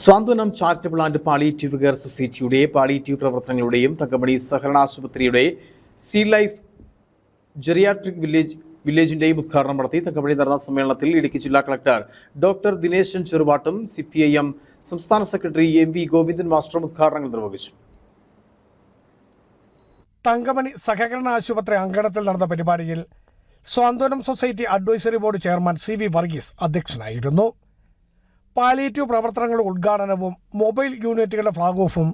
Santhwanam charitable and palliative care സൊസൈറ്റിയുടെ palliative പ്രവർത്തനങ്ങളുടെയും തങ്കമണി സഹകരണ ആശുപത്രിയുടെ സീ ലൈഫ് ജെറിയാട്രിക് വില്ലേജ് വില്ലേജിന്റെയും ഉദ്ഘാടനം നടത്തി തങ്കമണി നടന്ന സമ്മേളനത്തിൽ ഇടുക്കി ജില്ലാ കളക്ടർ ഡോക്ടർ ദിനേശൻ ചെറുവാട്ടും സി പി ഐ എം സംസ്ഥാന സെക്രട്ടറി എം വി ഗോവിന്ദൻ മാസ്റ്ററും ഉദ്ഘാടനങ്ങൾ നിർവഹിച്ചു. തങ്കമണി സഹകരണ ആശുപത്രി അങ്കണത്തിൽ നടന്ന പരിപാടിയിൽ Swanthanam society advisory board chairman C V Varghese അധ്യക്ഷനായിരുന്നു. പാലിയേറ്റീവ് പ്രവർത്തനങ്ങളുടെ ഉദ്ഘാടനവും മൊബൈൽ യൂണിറ്റുകളുടെ ഫ്ളാഗ് ഓഫും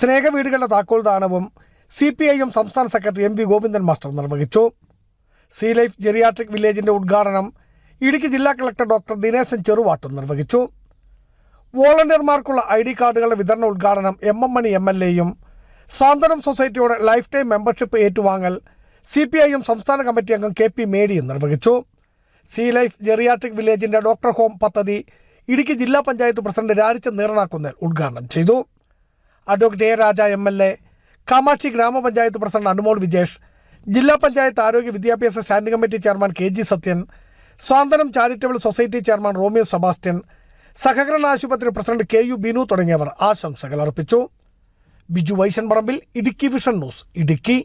സ്നേഹവീടുകളുടെ താക്കോൽദാനവും സി പി ഐ എം സംസ്ഥാന secretary M V Govindan master നിർവഹിച്ചു. സീ ലൈഫ് ജെറിയാട്രിക് വില്ലേജിന്റെ ഉദ്ഘാടനം ഇടുക്കി ജില്ലാ കളക്ടർ ഡോക്ടർ ദിനേശൻ ചെറുവാട്ടും നിർവഹിച്ചു. വോളണ്ടിയർമാർക്കുള്ള ഐ ഡി കാർഡുകളുടെ വിതരണ ഉദ്ഘാടനം M M Mani M L എയും സാന്ത്വനം സൊസൈറ്റിയുടെ ലൈഫ് ടൈം മെമ്പർഷിപ്പ് ഏറ്റുവാങ്ങൽ സി പി ഐ എം സംസ്ഥാന കമ്മിറ്റി അംഗം കെ പി മേഡിയും നിർവഹിച്ചു. സി ലൈഫ് ജെറിയാട്രിക് വില്ലേജിന്റെ ഡോക്ടർ ഹോം പദ്ധതി ഇടുക്കി ജില്ലാ പഞ്ചായത്ത് പ്രസിഡന്റ് രാജിച്ച നീറനാക്കുന്നേൽ ഉദ്ഘാടനം ചെയ്തു. Advocate A Raja M L A Kamakshi ഗ്രാമപഞ്ചായത്ത് പ്രസിഡന്റ് അനുമോൾ വിജേഷ് ജില്ലാ പഞ്ചായത്ത് ആരോഗ്യ വിദ്യാഭ്യാസ standing committee chairman K G Sathyan Swanthanam charitable society chairman Romeo Sebastian സഹകരണ ആശുപത്രി പ്രസിഡന്റ് കെ യു ബിനു തുടങ്ങിയവർ ആശംസകൾ അർപ്പിച്ചു. Biju Vaishan Parambil Idukki vision news Idukki.